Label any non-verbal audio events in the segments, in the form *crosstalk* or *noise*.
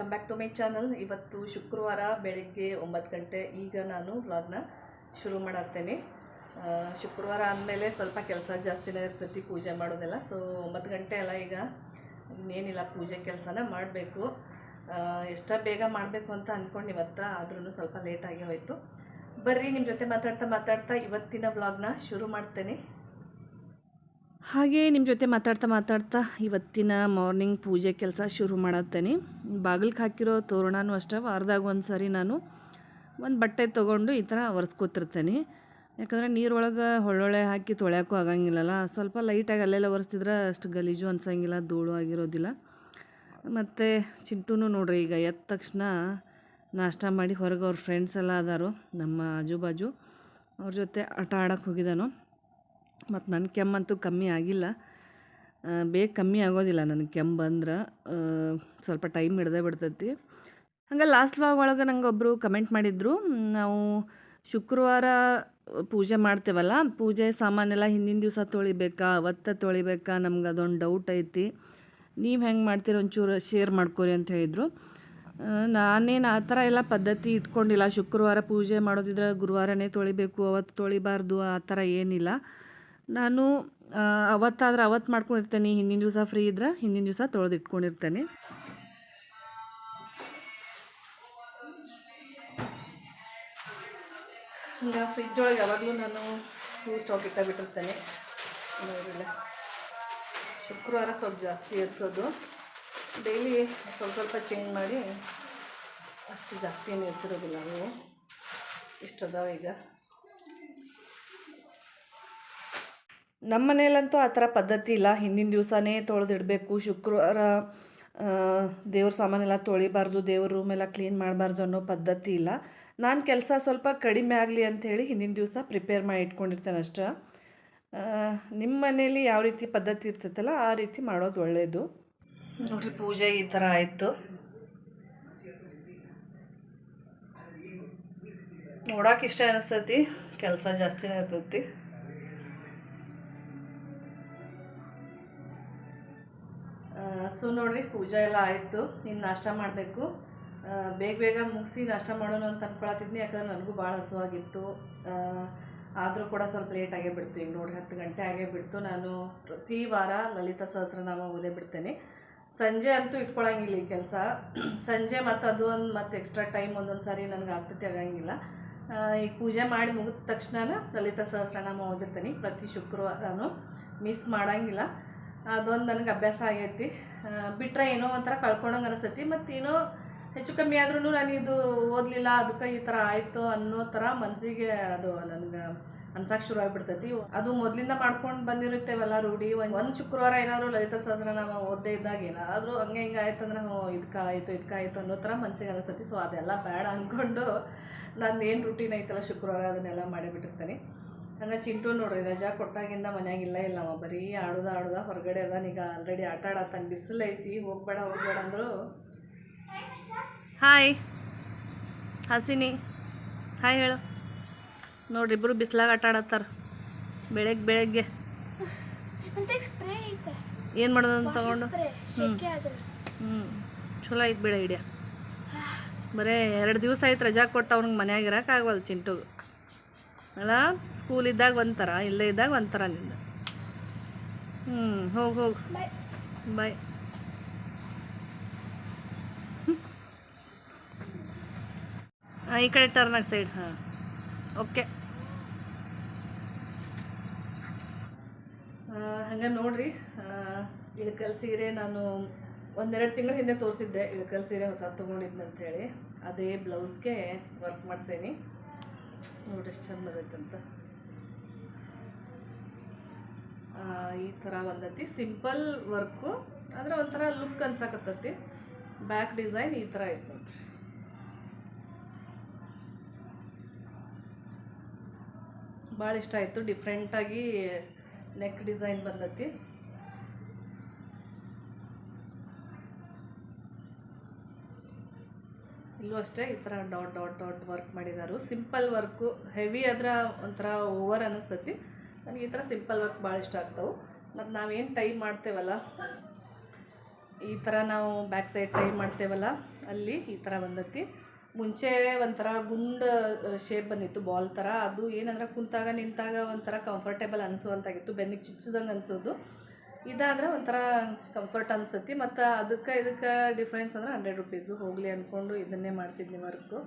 Welcome back to my channel ಇವತ್ತು ಶುಕ್ರವಾರ ಬೆಳಿಗ್ಗೆ ಒಂಬತ್ತು ಗಂಟೆ ಈಗ ನಾನು ವ್ಲಾಗ್ನ ಶುರು ಮಾಡತ್ತೇನೆ ಶುಕ್ರವಾರ ಆದಮೇಲೆ ಸ್ವಲ್ಪ ಕೆಲಸ ಜಾಸ್ತಿನೇ ಇರ್ತೈತಿ, ಪೂಜೆ ಮಾಡೋದೆಲ್ಲ. ಸೊ ಒಂಬತ್ತು ಗಂಟೆ ಅಲ್ಲ ಈಗ. ಇನ್ನೇನಿಲ್ಲ, ಪೂಜೆ ಕೆಲಸನ ಮಾಡಬೇಕು. ಎಷ್ಟ ಬೇಗ ಮಾಡಬೇಕು ಅಂತ ಅಂದ್ಕೊಂಡು ಇವತ್ತು ಆದ್ರೂ ಸ್ವಲ್ಪ ಲೇಟಾಗಿ ಹೋಯಿತು. ಬರ್ರಿ ನಿಮ್ಮ ಜೊತೆ ಮಾತಾಡ್ತಾ ಮಾತಾಡ್ತಾ ಇವತ್ತಿನ ವ್ಲಾಗ್ನ ಶುರು ಮಾಡ್ತೇನೆ. ಹಾಗೆ ನಿಮ್ಮ ಜೊತೆ ಮಾತಾಡ್ತಾ ಮಾತಾಡ್ತಾ ಇವತ್ತಿನ ಮಾರ್ನಿಂಗ್ ಪೂಜೆ ಕೆಲಸ ಶುರು ಮಾಡತ್ತೇನೆ. ಬಾಗಿಲ್ಗೆ ಹಾಕಿರೋ ತೋರಣನೂ ಅಷ್ಟೇ, ವಾರದಾಗ ಒಂದು ಸಾರಿ ನಾನು ಒಂದು ಬಟ್ಟೆ ತೊಗೊಂಡು ಈ ಥರ ಒರೆಸ್ಕೊತಿರ್ತೇನೆ. ಯಾಕಂದರೆ ನೀರೊಳಗೆ ಹೊಳ್ಳೊಳ್ಳೆ ಹಾಕಿ ತೊಳ್ಯಾಕೂ ಆಗಂಗಿಲ್ಲಲ್ಲ, ಸ್ವಲ್ಪ ಲೈಟಾಗಿ ಅಲ್ಲೆಲ್ಲ ಒರೆಸ್ತಿದ್ರೆ ಅಷ್ಟು ಗಲೀಜು ಅನ್ಸಂಗಿಲ್ಲ, ಧೂಳು ಆಗಿರೋದಿಲ್ಲ. ಮತ್ತು ಚಿಂಟೂ ನೋಡ್ರಿ, ಈಗ ಎದ್ದ ತಕ್ಷಣ ನಾಷ್ಟ ಮಾಡಿ ಹೊರಗೆ ಅವ್ರ ಫ್ರೆಂಡ್ಸ್ ಎಲ್ಲ ಅದಾರು, ನಮ್ಮ ಆಜು ಬಾಜು. ಅವ್ರ ಜೊತೆ ಆಟ ಆಡೋಕ್ಕೆ ಹೋಗಿದ್ದಾನು ಮತ್ತು ನನ್ನ ಕೆಮ್ಮಂತೂ ಕಮ್ಮಿ ಆಗಿಲ್ಲ. ಬೇಗ ಕಮ್ಮಿ ಆಗೋದಿಲ್ಲ ನನಗೆ ಕೆಮ್ಮು ಬಂದ್ರೆ ಸ್ವಲ್ಪ ಟೈಮ್ ಹಿಡ್ದೇ ಬಿಡ್ತೈತಿ. ಹಂಗೆ ಲಾಸ್ಟ್ ವ್ಲಾಗ್ ಒಳಗೆ ನಂಗೆ ಒಬ್ಬರು ಕಮೆಂಟ್ ಮಾಡಿದ್ರು ನಾವು ಶುಕ್ರವಾರ ಪೂಜೆ ಮಾಡ್ತೇವಲ್ಲ, ಪೂಜೆ ಸಾಮಾನೆಲ್ಲ ಹಿಂದಿನ ದಿವಸ ತೊಳಿಬೇಕಾ, ಅವತ್ತ ತೊಳಿಬೇಕಾ, ನಮ್ಗೆ ಅದೊಂದು ಡೌಟ್ ಐತಿ. ನೀವು ಹೆಂಗೆ ಮಾಡ್ತೀರ ಒಂಚೂರು ಶೇರ್ ಮಾಡ್ಕೊರಿ ಅಂತ ಹೇಳಿದರು. ನಾನೇನು ಆ ಥರ ಎಲ್ಲ ಪದ್ಧತಿ ಇಟ್ಕೊಂಡಿಲ್ಲ. ಶುಕ್ರವಾರ ಪೂಜೆ ಮಾಡೋದಿದ್ರೆ ಗುರುವಾರನೇ ತೊಳಿಬೇಕು ಅವತ್ತು ತೊಳಿಬಾರ್ದು, ಆ ಥರ ಏನಿಲ್ಲ. ನಾನು ಅವತ್ತಾದ್ರೆ ಅವತ್ತು ಮಾಡ್ಕೊಂಡಿರ್ತೇನೆ. ಹಿಂದಿನ ದಿವಸ ಫ್ರೀ ಇದ್ರೆ ಹಿಂದಿನ ದಿವಸ ತೊಳೆದು ಇಟ್ಕೊಂಡಿರ್ತೇನೆ ಹಂಗೆ ಫ್ರಿಜ್ ಒಳಗೆ ಯಾವಾಗಲೂ ನಾನು ಟೂ ಸ್ಟಾಕ್ ಇಟ್ಟಾಬಿಟ್ಟಿರ್ತೇನೆ. ನೋಡಿಲ್ಲ ಶುಕ್ರವಾರ ಸ್ವಲ್ಪ ಜಾಸ್ತಿ ಇರಿಸೋದು ಡೈಲಿ ಸ್ವಲ್ಪ ಸ್ವಲ್ಪ ಚೇಂಜ್ ಮಾಡಿ ಅಷ್ಟು ಜಾಸ್ತಿ ಏನು ಇರಿಸಿರೋದಿಲ್ಲ ಹೂವು ಇಷ್ಟು ಅದಾವೆ ಈಗ. ನಮ್ಮ ಮನೇಲಂತೂ ಆ ಥರ ಪದ್ಧತಿ ಇಲ್ಲ. ಹಿಂದಿನ ದಿವಸನೇ ತೊಳೆದಿಡಬೇಕು. ಶುಕ್ರವಾರ ದೇವ್ರ ಸಾಮಾನೆಲ್ಲ ತೊಳಿಬಾರ್ದು, ದೇವ್ರ ರೂಮೆಲ್ಲ ಕ್ಲೀನ್ ಮಾಡಬಾರ್ದು ಅನ್ನೋ ಪದ್ಧತಿ ಇಲ್ಲ. ನಾನು ಕೆಲಸ ಸ್ವಲ್ಪ ಕಡಿಮೆ ಆಗಲಿ ಅಂಥೇಳಿ ಹಿಂದಿನ ದಿವಸ ಪ್ರಿಪೇರ್ ಮಾಡಿ ಇಟ್ಕೊಂಡಿರ್ತೇನೆ ಅಷ್ಟೇ. ನಿಮ್ಮ ಮನೇಲಿ ಯಾವ ರೀತಿ ಪದ್ಧತಿ ಇರ್ತೈತಲ್ಲ, ಆ ರೀತಿ ಮಾಡೋದು ಒಳ್ಳೆಯದು ನೋಡಿರಿ, ಪೂಜೆ ಈ ಥರ ಆಯಿತು. ನೋಡೋಕೆ ಇಷ್ಟ ಅನಿಸ್ತೈತಿ. ಕೆಲಸ ಜಾಸ್ತಿನೇ ಇರ್ತೈತಿ. ಸೊ ನೋಡ್ರಿ, ಪೂಜೆ ಎಲ್ಲ ಆಯಿತು. ಇನ್ನು ನಾಷ್ಟ ಮಾಡಬೇಕು. ಬೇಗ ಬೇಗ ಮುಗಿಸಿ ನಾಷ್ಟ ಮಾಡೋಣ ಅಂತ ಅಂದ್ಕೊಳತಿದ್ನಿ ಯಾಕಂದ್ರೆ ನನಗೂ ಭಾಳ ಹಸುವಾಗಿತ್ತು. ಆದರೂ ಕೂಡ ಸ್ವಲ್ಪ ಲೇಟ್ ಆಗೇ ಬಿಡ್ತು. ಈಗ ನೋಡ್ರಿ, ಹತ್ತು ಗಂಟೆ ಆಗೇ ಬಿಡ್ತು. ನಾನು ಪ್ರತಿ ವಾರ ಲಲಿತಾ ಸಹಸ್ರನಾಮ ಓದೇ ಬಿಡ್ತೇನೆ. ಸಂಜೆ ಅಂತೂ ಇಟ್ಕೊಳಂಗಿಲ್ಲ ಈ ಕೆಲಸ. *clears throat* ಸಂಜೆ ಮತ್ತು ಅದು ಒಂದು, ಮತ್ತು ಎಕ್ಸ್ಟ್ರಾ ಟೈಮ್ ಒಂದೊಂದು ಸಾರಿ ನನಗೆ ಆಗ್ತೈತಿ ಆಗಂಗಿಲ್ಲ ಈಗ ಪೂಜೆ ಮಾಡಿ ಮುಗಿದ ತಕ್ಷಣ ಲಲಿತಾ ಸಹಸ್ರನಾಮ ಓದಿರ್ತೀನಿ. ಪ್ರತಿ ಶುಕ್ರವಾರನೂ ಮಿಸ್ ಮಾಡಂಗಿಲ್ಲ. ಅದೊಂದು ನನಗೆ ಅಭ್ಯಾಸ ಆಗೈತಿ. ಬಿಟ್ಟರೆ ಏನೋ ಒಂಥರ ಕಳ್ಕೊಂಡಂಗೆ ಅನಿಸ್ತೈತಿ ಮತ್ತು ಏನೋ ಹೆಚ್ಚು ಕಮ್ಮಿ ಆದ್ರೂ ನಾನು ಇದು ಓದಲಿಲ್ಲ ಅದಕ್ಕೆ ಈ ಥರ ಆಯಿತು ಅನ್ನೋ ಥರ ಮನಸ್ಸಿಗೆ ಅದು ನನಗೆ ಅನ್ಸಕ್ಕೆ ಶುರು ಆಗಿಬಿಡ್ತೈತಿ. ಅದು ಮೊದಲಿಂದ ಮಾಡ್ಕೊಂಡು ಬಂದಿರುತ್ತೇವಲ್ಲ ರೂಢಿ. ಒಂದು ಶುಕ್ರವಾರ ಏನಾದರೂ ಲಲಿತ ಸಹಸ್ರನಾಮ ಓದದೇ ಇದ್ದಾಗ ಏನಾದರೂ ಹಂಗೆ ಹಿಂಗೆ ಆಯ್ತು ಅಂದ್ರೆ ಹ್ಞೂ ಇದಕ್ಕೆ ಆಯಿತು ಇದಕ್ಕೆ ಆಯಿತು ಅನ್ನೋ ಥರ ಮನಸ್ಸಿಗೆ ಅನಿಸ್ತೈತಿ ಸೊ ಅದೆಲ್ಲ ಬೇಡ ಅಂದ್ಕೊಂಡು ನಾನು ಏನು ರೂಟೀನ್ ಐತಲ್ಲ ಶುಕ್ರವಾರ ಅದನ್ನೆಲ್ಲ ಮಾಡಿಬಿಟ್ಟಿರ್ತೀನಿ ಹಂಗೆ ಚಿಂಟು ನೋಡ್ರಿ ರಜಾ ಕೊಟ್ಟಾಗಿಂದ ಮನ್ಯಾಗ ಇಲ್ಲ ಇಲ್ಲ ಅವ. ಬರೀ ಆಡೋದ, ಆಡುದ, ಹೊರಗಡೆ ಅದಾನ. ಈಗ ಆಲ್ರೆಡಿ ಆಟ ಆಡತ್ತಾನ ಬಿಸಿಲು ಐತಿ, ಹೋಗ್ಬೇಡ ಹೋಗ್ಬೇಡ ಅಂದರು. ಹಾಯ್ ಹಸಿನಿ. ಹಾಯ್ ಹೇಳು. ನೋಡ್ರಿ ಇಬ್ಬರು ಬಿಸ್ಲಾಗ ಆಟ ಆಡತ್ತಾರ. ಬೆಳಗ್ಗೆ ಬೆಳಗ್ಗೆ. ಏನು ಮಾಡೋದು ಅಂತ ತಗೊಂಡು? ಹ್ಞೂ ಹ್ಞೂ ಚಲೋ ಐತೆ ಬಿಡ ಐಡಿಯಾ. ಬರೇ ಎರಡು ದಿವಸ ಆಯ್ತು ರಜಾ ಕೊಟ್ಟು ಅವ್ನಿಗೆ ಮನ್ಯಾಗ ಇರೋಕ್ಕಾಗವಲ್ಲ ಚಿಂಟುಗೆ. ಅಲ್ಲ? ಸ್ಕೂಲ್ ಇದ್ದಾಗ ಒಂಥರ ಇಲ್ಲೇ ಇದ್ದಾಗ ಒಂಥರ ನಿಂದ. ಹ್ಞೂ ಹೋಗಿ ಹೋಗಿ. ಬಾಯ್ ಬಾಯ್ ಈ ಕಡೆ ಟರ್ನಾಗ ಸೈಡ್ ಹಾಂ. ಓಕೆ ಹಂಗೆ ನೋಡ್ರಿ. ಇಳಕಲ್ ಸೀರೆ ನಾನು ಒಂದೆರಡು ತಿಂಗಳ ಹಿಂದೆ ತೋರಿಸಿದ್ದೆ. ಇಳಕಲ್ ಸೀರೆ ಹೊಸ ತೊಗೊಂಡಿದ್ದೆ ಅಂತೇಳಿ ಅದೇ ಬ್ಲೌಸ್ಗೆ ವರ್ಕ್ ಮಾಡ್ಸೇನಿ. ನೋಡ್ರಿ ಎಷ್ಟು ಚಂದ ಬಂದೈತಂತ ಆ, ಈ ಥರ ಬಂದೈತಿ. ಸಿಂಪಲ್ ವರ್ಕು ಆದರೆ ಒಂಥರ ಲುಕ್ ಅನ್ಸಕತ್ತತಿ. ಬ್ಯಾಕ್ ಡಿಸೈನ್ ಈ ಥರ ಐತೆ ನೋಡ್ರಿ. ಭಾಳ ಇಷ್ಟ ಆಯಿತು. ಡಿಫ್ರೆಂಟಾಗಿ ನೆಕ್ ಡಿಸೈನ್ ಬಂದೈತಿ. ಇಲ್ಲೂ ಅಷ್ಟೇ ಈ ಥರ ಡಾಟ್ ಡಾಟ್ ಡಾಟ್ ವರ್ಕ್ ಮಾಡಿದಾರು. ಸಿಂಪಲ್ ವರ್ಕು, ಹೆವಿ ಆದ್ರೆ ಒಂಥರ ಓವರ್ ಅನ್ನಿಸ್ತತಿ ನನಗೆ ಈ ಥರ ಸಿಂಪಲ್ ವರ್ಕ್ ಭಾಳ ಇಷ್ಟ ಆಗ್ತವೆ. ಮತ್ತು ನಾವೇನು ಟೈ ಮಾಡ್ತೇವಲ್ಲ, ಈ ಥರ ನಾವು ಬ್ಯಾಕ್ ಸೈಡ್ ಟೈ ಮಾಡ್ತೇವಲ್ಲ, ಅಲ್ಲಿ ಈ ಥರ ಬಂದತಿ. ಮುಂಚೆ ಒಂಥರ ಗುಂಡ ಶೇಪ್ ಬಂದಿತ್ತು ಬಾಲ್ ಥರ. ಅದು ಏನಂದ್ರೆ ಕುಂತಾಗ ನಿಂತಾಗ ಒಂಥರ ಕಂಫರ್ಟೇಬಲ್ ಅನಿಸುವಂತಾಗಿತ್ತು. ಬೆನ್ನಿಗೆ ಚಿಚ್ಚದಂಗೆ ಅನಿಸೋದು. ಇದಾದ್ರೆ ಒಂಥರ ಕಂಫರ್ಟ್ ಅನ್ಸತ್ತಿ. ಮತ್ತು ಅದಕ್ಕೆ ಇದಕ್ಕೆ ಡಿಫ್ರೆನ್ಸ್ ಅಂದ್ರೆ ಹಂಡ್ರೆಡ್ ರುಪೀಸು ಹೋಗಲಿ ಅಂದ್ಕೊಂಡು ಇದನ್ನೇ ಮಾಡಿಸಿದ್ನಿ ವರ್ಕು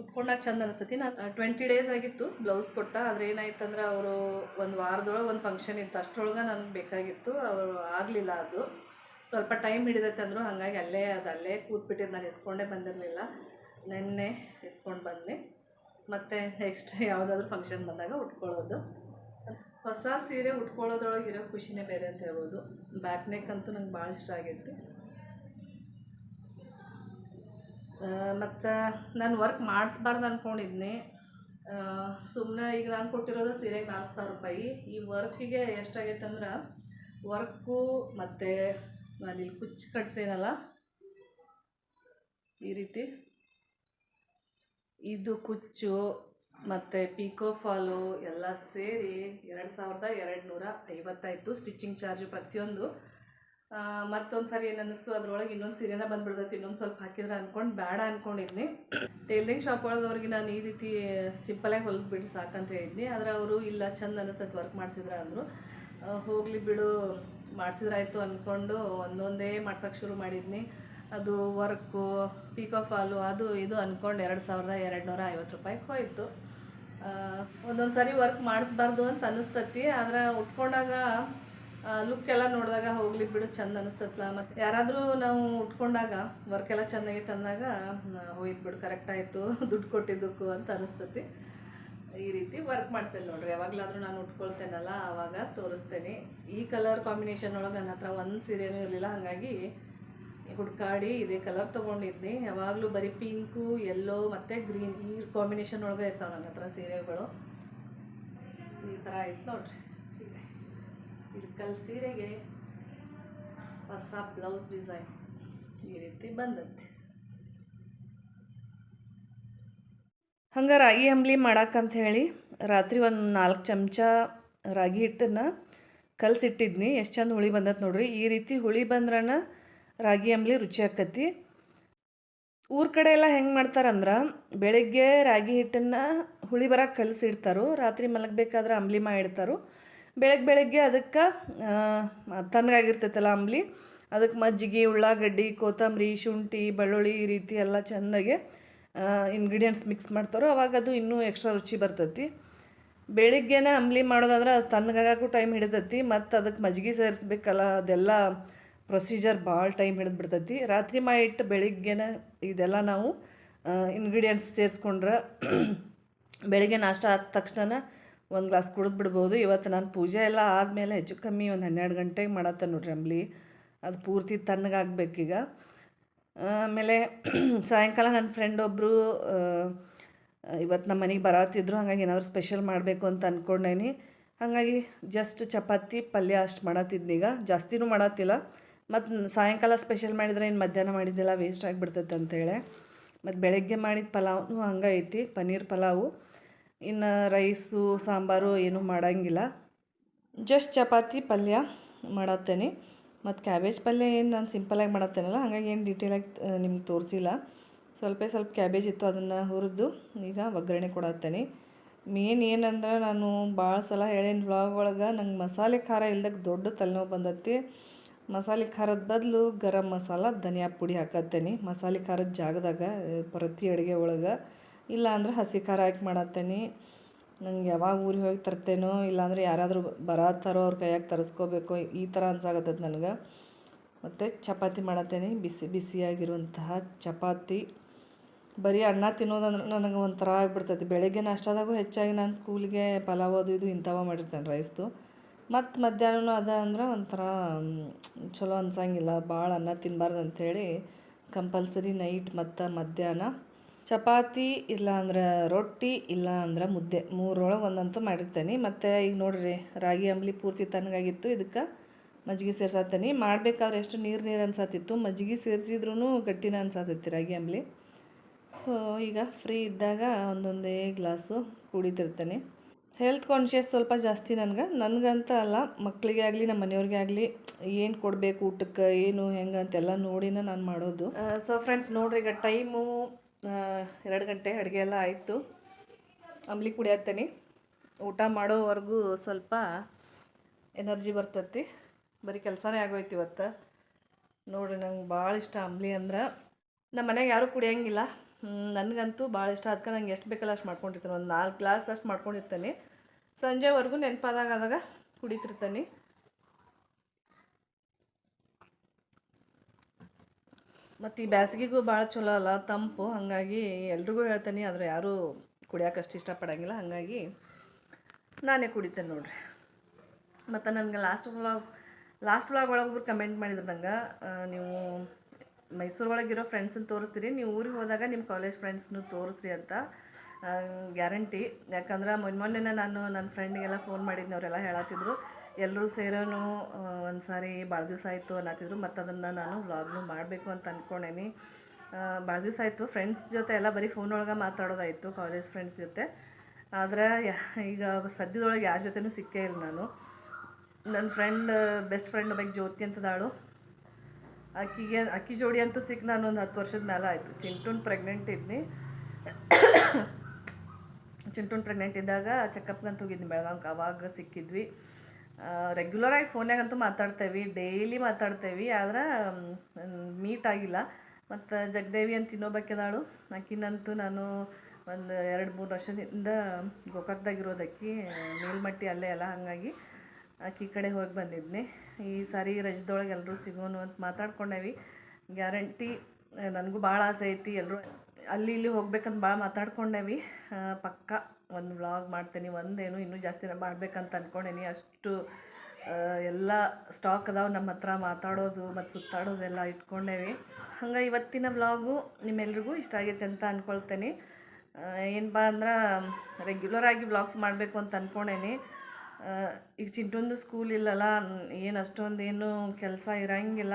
ಉಟ್ಕೊಂಡಾಗ ಚಂದ ಅನಿಸ್ತತಿ. ನಾನು ಟ್ವೆಂಟಿ ಡೇಸ್ ಆಗಿತ್ತು ಬ್ಲೌಸ್ ಕೊಟ್ಟ. ಆದರೆ ಏನಾಯ್ತು ಅಂದ್ರೆ ಅವರು ಒಂದು ವಾರದೊಳಗೆ ಒಂದು ಫಂಕ್ಷನ್ ಇತ್ತು. ಅಷ್ಟರೊಳಗೆ ನನಗೆ ಬೇಕಾಗಿತ್ತು. ಅವರು ಆಗಲಿಲ್ಲ ಅದು. ಸ್ವಲ್ಪ ಟೈಮ್ ಹಿಡಿದೈತೆ ಅಂದರು ಹಾಗಾಗಿ ಅಲ್ಲೇ ಅದು ಅಲ್ಲೇ ಕೂತ್ಬಿಟ್ಟಿದ್ದು, ನಾನು ಇಸ್ಕೊಂಡೇ ಬಂದಿರಲಿಲ್ಲ. ನಿನ್ನೆ ಇಸ್ಕೊಂಡು ಬಂದೆ ಮತ್ತು ನೆಕ್ಸ್ಟ್ ಯಾವುದಾದ್ರೂ ಫಂಕ್ಷನ್ ಬಂದಾಗ ಉಟ್ಕೊಳ್ಳೋದು. ಹೊಸ ಸೀರೆ ಉಟ್ಕೊಳ್ಳೋದ್ರೊಳಗೆ ಇರೋ ಖುಷಿನೇ ಬೇರೆ ಅಂತ ಹೇಳ್ಬೋದು. ಬ್ಯಾಕ್ ನೆಕ್ ಅಂತೂ ನಂಗೆ ಭಾಳ ಇಷ್ಟ ಆಗೈತಿ ಮತ್ತು ನಾನು ವರ್ಕ್ ಮಾಡಿಸ್ಬಾರ್ದು ಅಂದ್ಕೊಂಡಿದ್ನಿ ಸುಮ್ಮನೆ ಈಗ ನಾನು ಕೊಟ್ಟಿರೋದು ಸೀರೆಗೆ ನಾಲ್ಕು ಸಾವಿರ ರೂಪಾಯಿ. ಈ ವರ್ಕಿಗೆ ಎಷ್ಟಾಗೈತೆ ಅಂದ್ರೆ ವರ್ಕು ಮತ್ತು ನಾನು ಇಲ್ಲಿ ಕುಚ್ಚು ಕಟ್ಸೇನಲ್ಲ ಈ ರೀತಿ. ಇದು ಕುಚ್ಚು, ಮತ್ತು ಪಿಕೋ ಫಾಲು ಎಲ್ಲ ಸೇರಿ ಎರಡು ಸಾವಿರದ ಎರಡು ನೂರ ಐವತ್ತಾಯಿತು ಸ್ಟಿಚಿಂಗ್ ಚಾರ್ಜು ಪ್ರತಿಯೊಂದು. ಮತ್ತೊಂದು ಸಾರಿ ಏನು ಅನ್ನಿಸ್ತು ಅದರೊಳಗೆ ಇನ್ನೊಂದು ಸೀರೆನ ಬಂದ್ಬಿಡ್ತೈತಿ. ಇನ್ನೊಂದು ಸ್ವಲ್ಪ ಹಾಕಿದ್ರೆ ಅಂದ್ಕೊಂಡು ಬೇಡ ಅಂದ್ಕೊಂಡಿದ್ನಿ ಟೈಲರಿಂಗ್ ಶಾಪ್ ಒಳಗೆ ಅವ್ರಿಗೆ ನಾನು ಈ ರೀತಿ ಸಿಂಪಲಾಗಿ ಹೊಲಿದು ಬಿಡಿ ಸಾಕಂತ ಹೇಳಿದ್ನಿ. ಆದರೆ ಅವರು, ಇಲ್ಲ, ಚಂದ ಅನಿಸ್ತೈತೆ ವರ್ಕ್ ಮಾಡಿಸಿದ್ರೆ ಅಂದರು. ಹೋಗಲಿ ಬಿಡು ಮಾಡಿಸಿದ್ರಾಯ್ತು ಅಂದ್ಕೊಂಡು ಒಂದೊಂದೇ ಮಾಡ್ಸೋಕ್ಕೆ ಶುರು ಮಾಡಿದ್ನಿ. ಅದು ವರ್ಕು, ಪಿಕೋ ಫಾಲು, ಅದು ಇದು ಅಂದ್ಕೊಂಡು ಎರಡು ಸಾವಿರದ ಎರಡು ನೂರ ಐವತ್ತು ರೂಪಾಯಿಗೆ ಹೋಯಿತು. ಒಂದೊಂದು ಸಾರಿ ವರ್ಕ್ ಮಾಡಿಸ್ಬಾರ್ದು ಅಂತ ಅನ್ನಿಸ್ತತಿ ಆದ್ರೆ ಉಟ್ಕೊಂಡಾಗ ಲುಕ್ ಎಲ್ಲ ನೋಡಿದಾಗ ಹೋಗ್ಲಿ ಬಿಡು, ಚಂದ ಅನಿಸ್ತತ್ಲ. ಮತ್ತು ಯಾರಾದರೂ ನಾವು ಉಟ್ಕೊಂಡಾಗ ವರ್ಕ್ ಎಲ್ಲ ತಂದಾಗ ಹೋಯ್ತು ಬಿಡು ಕರೆಕ್ಟಾಯಿತು ದುಡ್ಡು ಕೊಟ್ಟಿದ್ದಕ್ಕೂ ಅಂತ ಅನಿಸ್ತತಿ. ಈ ರೀತಿ ವರ್ಕ್ ಮಾಡ್ಸೇನೆ ನೋಡ್ರಿ. ಯಾವಾಗಲಾದರೂ ನಾನು ಉಟ್ಕೊಳ್ತೇನಲ್ಲ, ಆವಾಗ ತೋರಿಸ್ತೇನೆ. ಈ ಕಲರ್ ಕಾಂಬಿನೇಷನ್ ಒಳಗೆ ನನ್ನ ಹತ್ರ ಒಂದು ಸೀರೆನೂ ಇರಲಿಲ್ಲ. ಹಾಗಾಗಿ ಹುಡ್ಕಾಡಿ ಇದೇ ಕಲರ್ ತೊಗೊಂಡಿದ್ನಿ. ಯಾವಾಗಲೂ ಬರೀ ಪಿಂಕು ಯೆಲ್ಲೋ ಮತ್ತು ಗ್ರೀನ್ ಈ ಕಾಂಬಿನೇಷನ್ ಒಳಗೆ ಇರ್ತಾವೆ ನನ್ನ ಹತ್ರ ಸೀರೆಗಳು. ಈ ಥರ ಆಯ್ತು ನೋಡ್ರಿ ಸೀರೆ. ಇಳ್ಕಲ್ ಸೀರೆಗೆ ಹೊಸ ಬ್ಲೌಸ್ ಡಿಸೈನ್ ಈ ರೀತಿ ಬಂದತ್ತೆ ಹಂಗೆ ರಾಗಿ ಅಂಬ್ಲಿ ಮಾಡಕ್ಕಂತ ಹೇಳಿ ರಾತ್ರಿ ಒಂದು ನಾಲ್ಕು ಚಮಚ ರಾಗಿ ಹಿಟ್ಟನ್ನು ಕಲಸಿಟ್ಟಿದ್ನಿ. ಎಷ್ಟು ಚಂದ ಹುಳಿ ಬಂದತ್ ನೋಡ್ರಿ. ಈ ರೀತಿ ಹುಳಿ ಬಂದ್ರನ ರಾಗಿ ಅಂಬ್ಲಿ ರುಚಿ ಆಕತಿ. ಊರ ಕಡೆ ಎಲ್ಲ ಹೆಂಗೆ ಮಾಡ್ತಾರಂದ್ರೆ ಬೆಳಗ್ಗೆ ರಾಗಿ ಹಿಟ್ಟನ್ನು ಹುಳಿ ಬರಕ್ಕೆ ಕಲಸಿಡ್ತಾರೋ. ರಾತ್ರಿ ಮಲಗಬೇಕಾದ್ರೆ ಅಂಬ್ಲಿ ಮಾಡಿಡ್ತಾರೋ. ಬೆಳಗ್ಗೆ ಬೆಳಗ್ಗೆ ಅದಕ್ಕೆ ತಣ್ಣಗಾಗಿರ್ತೈತಲ್ಲ ಅಂಬ್ಲಿ. ಅದಕ್ಕೆ ಮಜ್ಜಿಗೆ, ಉಳ್ಳಾಗಡ್ಡಿ, ಕೊತ್ತಂಬರಿ, ಶುಂಠಿ, ಬೆಳ್ಳುಳ್ಳಿ ಈ ರೀತಿ ಎಲ್ಲ ಚೆಂದಾಗೆ ಇಂಗ್ರೀಡಿಯೆಂಟ್ಸ್ ಮಿಕ್ಸ್ ಮಾಡ್ತಾರೋ, ಅವಾಗ ಅದು ಇನ್ನೂ ಎಕ್ಸ್ಟ್ರಾ ರುಚಿ ಬರ್ತೈತಿ. ಬೆಳಿಗ್ಗೆನೇ ಅಂಬ್ಲಿ ಮಾಡೋದಂದ್ರೆ ಅದು ತಣ್ಣಗಾಗಕ್ಕೂ ಟೈಮ್ ಹಿಡಿತೈತಿ, ಮತ್ತು ಅದಕ್ಕೆ ಮಜ್ಗೆ ಸೇರಿಸ್ಬೇಕಲ್ಲ, ಅದೆಲ್ಲ ಪ್ರೊಸೀಜರ್ ಭಾಳ ಟೈಮ್ ಹಿಡಿದು ಬಿಡ್ತೈತಿ ರಾತ್ರಿ ಮಾಡಿಟ್ಟು ಬೆಳಿಗ್ಗೆನೇ ಇದೆಲ್ಲ ನಾವು ಇಂಗ್ರೀಡಿಯೆಂಟ್ಸ್ ಸೇರಿಸ್ಕೊಂಡ್ರೆ *clears throat* ಬೆಳಿಗ್ಗೆ ನಾಷ್ಟ ಆದ ತಕ್ಷಣ ಒಂದು ಗ್ಲಾಸ್ ಕುಡಿದು ಬಿಡ್ಬೋದು. ಇವತ್ತು ನಾನು ಪೂಜೆ ಎಲ್ಲ ಆದಮೇಲೆ ಹೆಚ್ಚು ಕಮ್ಮಿ ಒಂದು ಹನ್ನೆರಡು ಗಂಟೆಗೆ ಮಾಡತ್ತೆ ನೋಡ್ರಿ ಅಂಬ್ಲಿ. ಅದು ಪೂರ್ತಿ ತಣ್ಣಗಾಗಬೇಕೀಗ. ಆಮೇಲೆ *clears throat* ಸಾಯಂಕಾಲ ನನ್ನ ಫ್ರೆಂಡ್ ಒಬ್ಬರು ಇವತ್ತು ನಮ್ಮ ಮನೆಗೆ ಬರತ್ತಿದ್ರು ಹಾಗಾಗಿ ಏನಾದರೂ ಸ್ಪೆಷಲ್ ಮಾಡಬೇಕು ಅಂತ ಅಂದ್ಕೊಂಡೇನಿ ಹಾಗಾಗಿ ಜಸ್ಟ್ ಚಪಾತಿ, ಪಲ್ಯ ಅಷ್ಟು ಮಾಡತ್ತಿದ್ನೀಗ ಜಾಸ್ತಿನೂ ಮಾಡತ್ತಿಲ್ಲ ಮತ್ತು ಸಾಯಂಕಾಲ ಸ್ಪೆಷಲ್ ಮಾಡಿದರೆ ಇನ್ನು ಮಧ್ಯಾಹ್ನ ಮಾಡಿದ್ದೆಲ್ಲ ವೇಸ್ಟ್ ಆಗಿಬಿಡ್ತೈತೆ ಅಂತೇಳಿ ಮತ್ತು ಬೆಳಗ್ಗೆ ಮಾಡಿದ ಪಲಾವ್ನು ಹಂಗೆ ಐತಿ ಪನ್ನೀರ್ ಪಲಾವು. ಇನ್ನು ರೈಸು, ಸಾಂಬಾರು ಏನೂ ಮಾಡೋಂಗಿಲ್ಲ. ಜಸ್ಟ್ ಚಪಾತಿ, ಪಲ್ಯ ಮಾಡತ್ತೇನೆ. ಮತ್ತು ಕ್ಯಾಬೇಜ್ ಪಲ್ಯ ಏನು ನಾನು ಸಿಂಪಲಾಗಿ ಮಾಡತ್ತೇನಲ್ಲ, ಹಾಗಾಗಿ ಏನು ಡೀಟೇಲಾಗಿ ನಿಮ್ಗೆ ತೋರಿಸಿಲ್ಲ. ಸ್ವಲ್ಪ ಸ್ವಲ್ಪ ಕ್ಯಾಬೇಜ್ ಇತ್ತು, ಅದನ್ನು ಹುರಿದು ಈಗ ಒಗ್ಗರಣೆ ಕೊಡತ್ತೇನೆ. ಮೇನ್ ಏನಂದ್ರೆ ನಾನು ಭಾಳ ಸಲ ಹೇಳೇನು ವ್ಲಾಗ್ ಒಳಗೆ, ನಂಗೆ ಮಸಾಲೆ ಖಾರ ಇಲ್ದಕ್ಕೆ ದೊಡ್ಡ ತಲೆನೋವು ಬಂದತ್ತಿ. ಮಸಾಲೆ ಖಾರದ ಬದಲು ಗರಂ ಮಸಾಲ, ಧನಿಯಾ ಪುಡಿ ಹಾಕತ್ತೇನೆ. ಮಸಾಲೆ ಖಾರದ ಜಾಗದಾಗ ಪ್ರತಿ ಅಡುಗೆ ಒಳಗೆ. ಇಲ್ಲ ಅಂದ್ರೆ ಹಸಿ ಖಾರ ಹಾಕಿ ಮಾಡತ್ತೇನೆ. ನಂಗೆ ಯಾವಾಗ ಊರಿಗೆ ಹೋಗಿ ತರ್ತೇನೋ ಇಲ್ಲಾಂದರೆ ಯಾರಾದರೂ ಬರತ್ತಾರೋ ಅವ್ರ ಕೈಯಾಗ ತರಿಸ್ಕೋಬೇಕು, ಈ ಥರ ಅನ್ಸಾಗತ್ತದ ನನಗೆ. ಮತ್ತು ಚಪಾತಿ ಮಾಡತ್ತೇನೆ, ಬಿಸಿ ಬಿಸಿಯಾಗಿರುವಂತಹ ಚಪಾತಿ. ಬರೀ ಅನ್ನ ತಿನ್ನೋದಂದ್ರೆ ನನಗೆ ಒಂಥರ ಆಗಿಬಿಡ್ತೈತಿ. ಬೆಳಗ್ಗೆ ನಾಷ್ಟಾದಾಗೂ ಹೆಚ್ಚಾಗಿ ನಾನು ಸ್ಕೂಲಿಗೆ ಪಲಾವ್ ಅದು ಇದು ಇಂಥವ ಮಾಡಿರ್ತೇನೆ ರೈಸ್ದು. ಮತ್ತು ಮಧ್ಯಾಹ್ನನೂ ಅದ ಅಂದ್ರೆ ಒಂಥರ ಚಲೋ ಅನ್ಸಂಗಿಲ್ಲ. ಭಾಳ ಅನ್ನ ತಿನ್ನಬಾರ್ದು ಅಂಥೇಳಿ ಕಂಪಲ್ಸರಿ ನೈಟ್ ಮತ್ತು ಮಧ್ಯಾಹ್ನ ಚಪಾತಿ ಇಲ್ಲ ಅಂದ್ರೆ ರೊಟ್ಟಿ ಇಲ್ಲ ಅಂದ್ರೆ ಮುದ್ದೆ. ಮೂರೊಳಗೆ ಒಂದಂತೂ ಮಾಡಿರ್ತೇನೆ. ಮತ್ತು ಈಗ ನೋಡಿರಿ, ರಾಗಿ ಅಂಬ್ಲಿ ಪೂರ್ತಿ ತಣ್ಣಗಾಗಿತ್ತು ಇದಕ್ಕೆ ಮಜ್ಜಿಗೆ ಸೇರ್ಸತ್ತೇನೆ ಮಾಡಬೇಕಾದ್ರೆ ಎಷ್ಟು ನೀರು ನೀರು ಅನ್ಸತ್ತಿತ್ತು ಮಜ್ಜಿಗೆ ಸೇರಿಸಿದ್ರೂ ಗಟ್ಟಿನ ಅನ್ಸತ್ತೈತಿ ರಾಗಿ ಅಂಬ್ಲಿ. ಸೊ ಈಗ ಫ್ರೀ ಇದ್ದಾಗ ಒಂದೊಂದೇ ಗ್ಲಾಸು ಕುಡಿತಿರ್ತೇನೆ. ಹೆಲ್ತ್ ಕಾನ್ಷಿಯಸ್ ಸ್ವಲ್ಪ ಜಾಸ್ತಿ ನನಗೆ. ನನಗಂತ ಅಲ್ಲ ಮಕ್ಕಳಿಗೆ ಆಗಲಿ ನಮ್ಮ ಮನೆಯವ್ರಿಗೆ ಆಗಲಿ, ಏನು ಕೊಡಬೇಕು ಊಟಕ್ಕೆ, ಏನು ಹೆಂಗೆ ಅಂತೆಲ್ಲ ನೋಡಿನ ನಾನು ಮಾಡೋದು. ಸೊ ಫ್ರೆಂಡ್ಸ್ ನೋಡ್ರಿ, ಈಗ ಟೈಮು ಎರಡು ಗಂಟೆ ಅಡುಗೆ ಎಲ್ಲ ಆಯಿತು. ಅಂಬ್ಲಿ ಕುಡಿಯತ್ತೇನೆ ಊಟ ಮಾಡೋವರೆಗೂ ಸ್ವಲ್ಪ ಎನರ್ಜಿ ಬರ್ತತಿ. ಬರೀ ಕೆಲಸನೇ ಆಗೋಯ್ತು ಇವತ್ತು. ನೋಡಿರಿ, ನಂಗೆ ಭಾಳ ಇಷ್ಟ ಅಂಬ್ಲಿ ಅಂದ್ರೆ. ನಮ್ಮ ಮನೆಗೆ ಯಾರೂ ಕುಡಿಯೋಂಗಿಲ್ಲ. ನನಗಂತೂ ಭಾಳ ಇಷ್ಟ. ಅದಕ್ಕೆ ನಂಗೆ ಎಷ್ಟು ಬೇಕಲ್ಲ ಅಷ್ಟು ಮಾಡ್ಕೊಂಡಿರ್ತೀನಿ. ಒಂದು ನಾಲ್ಕು ಗ್ಲಾಸ್ ಅಷ್ಟು ಮಾಡ್ಕೊಂಡಿರ್ತೀನಿ. ಸಂಜೆವರೆಗೂ ನೆನಪಾದಾಗ ಆದಾಗ ಕುಡಿತಿರ್ತೀನಿ. ಮತ್ತು ಈ ಬ್ಯಾಸಿಗೆಗೂ ಭಾಳ ಚಲೋ ಅಲ್ಲ, ತಂಪು, ಹಾಗಾಗಿ ಎಲ್ರಿಗೂ ಹೇಳ್ತೀನಿ, ಆದರೆ ಯಾರೂ ಕುಡಿಯೋಕೆ ಅಷ್ಟು ಇಷ್ಟಪಡೋಂಗಿಲ್ಲ, ಹಾಗಾಗಿ ನಾನೇ ಕುಡಿತೇನೆ ನೋಡ್ರಿ. ಮತ್ತು ನನಗೆ ಲಾಸ್ಟ್ ವ್ಲಾಗ್ ಲಾಸ್ಟ್ ವ್ಲಾಗ್ ಒಳಗೆ ಒಬ್ರು ಕಮೆಂಟ್ ಮಾಡಿದ್ರು ನಂಗೆ ನೀವು ಮೈಸೂರು ಒಳಗಿರೋ ಫ್ರೆಂಡ್ಸನ್ನು ತೋರಿಸ್ತೀರಿ, ನೀವು ಊರಿಗೆ ಹೋದಾಗ ನಿಮ್ಮ ಕಾಲೇಜ್ ಫ್ರೆಂಡ್ಸ್ನು ತೋರಿಸ್ರಿ ಅಂತ ಗ್ಯಾರಂಟಿ ಯಾಕಂದ್ರೆ ಮೊನ್ನೆ ಮೊನ್ನೆ ನಾನು ನನ್ನ ಫ್ರೆಂಡಿಗೆಲ್ಲ ಫೋನ್ ಮಾಡಿದ್ನವರೆಲ್ಲ ಹೇಳತ್ತಿದ್ರು ಎಲ್ಲರೂ ಸೇರೋನು ಒಂದು ಸಾರಿ ಭಾಳ ದಿವಸ ಆಯಿತು ಅನ್ನತ್ತಿದ್ರು ಮತ್ತು ಅದನ್ನು ನಾನು ವ್ಲಾಗ್ನು ಮಾಡಬೇಕು ಅಂತ ಅಂದ್ಕೊಂಡೇನಿ ಭಾಳ ದಿವಸ ಆಯಿತು. ಫ್ರೆಂಡ್ಸ್ ಜೊತೆ ಎಲ್ಲ ಬರೀ ಫೋನ್ ಒಳಗೆ ಮಾತಾಡೋದಾಯಿತು ಕಾಲೇಜ್ ಫ್ರೆಂಡ್ಸ್ ಜೊತೆ. ಆದರೆ ಈಗ ಸದ್ಯದೊಳಗೆ ಯಾರ ಜೊತೆನೂ ಸಿಕ್ಕೇ ಇಲ್ಲ ನಾನು. ನನ್ನ ಫ್ರೆಂಡ್ ಬೆಸ್ಟ್ ಫ್ರೆಂಡ್ ಬಗ್ಗೆ ಜ್ಯೋತಿ ಅಂತದಾಳು. ಆಕಿಗೆ ಅಕ್ಕಿ ಜೋಡಿ ಅಂತೂ ಸಿಕ್ಕ ನಾನು ಒಂದು ಹತ್ತು ವರ್ಷದ ಮೇಲೆ ಆಯಿತು. ಚಿಂಟುನ್ ಪ್ರೆಗ್ನೆಂಟ್ ಇದ್ನಿ. ಚಿಂಟುನ್ ಪ್ರೆಗ್ನೆಂಟ್ ಇದ್ದಾಗ ಚೆಕಪ್ಗಂತ ಹೋಗಿದ್ನಿ ಬೆಳಗಾವ್ಗೆ ಅವಾಗ ಸಿಕ್ಕಿದ್ವಿ. ರೆಗ್ಯುಲರಾಗಿ ಫೋನ್ಯಾಗಂತೂ ಮಾತಾಡ್ತೇವೆ ಡೈಲಿ ಮಾತಾಡ್ತೇವೆ, ಆದ್ರೆ ಮೀಟ್ ಆಗಿಲ್ಲ. ಮತ್ತು ಜಗದೇವಿ ಅಂತ ಇನ್ನೊಬ್ಬಾಕಿದಾಳು. ಆಕಿನಂತೂ ನಾನು ಒಂದು ಎರಡು ಮೂರು ವರ್ಷದಿಂದ ಗೋಕಾಕ್ದಾಗಿರೋದು ಆಕಿ ಮೇಲ್ಮಟ್ಟಿ ಅಲ್ಲೇ ಅಲ್ಲ, ಹಾಗಾಗಿ ಆಕಿ ಕಡೆ ಹೋಗಿ ಬಂದಿದ್ನಿ. ಈ ಸಾರಿ ರಜದೊಳಗೆ ಎಲ್ಲರೂ ಸಿಗೋನು ಅಂತ ಮಾತಾಡ್ಕೊಂಡೇವಿ. ಗ್ಯಾರಂಟಿ, ನನಗೂ ಭಾಳ ಆಸೆ ಐತಿ ಎಲ್ಲರೂ ಅಲ್ಲಿ ಇಲ್ಲಿ ಹೋಗ್ಬೇಕಂತ ಭಾಳ ಮಾತಾಡ್ಕೊಂಡೇವಿ. ಪಕ್ಕ ಒಂದು ವ್ಲಾಗ್ ಮಾಡ್ತೀನಿ ಒಂದೇನು ಇನ್ನೂ ಜಾಸ್ತಿ ಮಾಡಬೇಕಂತ ಅಂದ್ಕೊಂಡೇನಿ ಅಷ್ಟು ಎಲ್ಲ ಸ್ಟಾಕ್ ಅದಾವೆ ನಮ್ಮ ಹತ್ರ ಮಾತಾಡೋದು ಮತ್ತು ಸುತ್ತಾಡೋದೆಲ್ಲ ಇಟ್ಕೊಂಡೇವಿ. ಹಂಗೆ ಇವತ್ತಿನ ವ್ಲಾಗು ನಿಮ್ಮೆಲ್ರಿಗೂ ಇಷ್ಟ ಆಗೈತೆ ಅಂತ ಅಂದ್ಕೊಳ್ತೇನೆ ಏನಪ್ಪ ಅಂದ್ರೆ ರೆಗ್ಯುಲರ್ ಆಗಿ ವ್ಲಾಗ್ಸ್ ಮಾಡಬೇಕು ಅಂತ ಅಂದ್ಕೊಂಡೇನಿ ಈಗ ಚಿಂಟೊಂದು ಸ್ಕೂಲ್ ಇಲ್ಲಲ್ಲ, ಏನು ಅಷ್ಟೊಂದು ಏನು ಕೆಲಸ ಇರೋಂಗಿಲ್ಲ.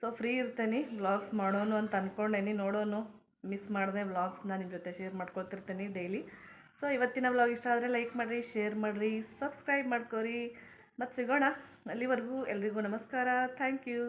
ಸೊ ಫ್ರೀ ಇರ್ತೇನೆ ವ್ಲಾಗ್ಸ್ ಮಾಡೋನು ಅಂತ ಅಂದ್ಕೊಂಡೇನಿ ನೋಡೋನು ಮಿಸ್ ಮಾಡಿದೆ ವ್ಲಾಗ್ಸ್ನ ನಿಮ್ಮ ಜೊತೆ ಶೇರ್ ಮಾಡ್ಕೊಳ್ತಿರ್ತೀನಿ ಡೈಲಿ ಸೊ ಇವತ್ತಿನ ವ್ಲಾಗ್ ಇಷ್ಟ ಆದರೆ ಲೈಕ್ ಮಾಡಿರಿ ಶೇರ್ ಮಾಡಿರಿ ಸಬ್ಸ್ಕ್ರೈಬ್ ಮಾಡ್ಕೊರಿ. ಮತ್ತು ಸಿಗೋಣ ಅಲ್ಲಿವರೆಗೂ ಎಲ್ರಿಗೂ ನಮಸ್ಕಾರ. Thank you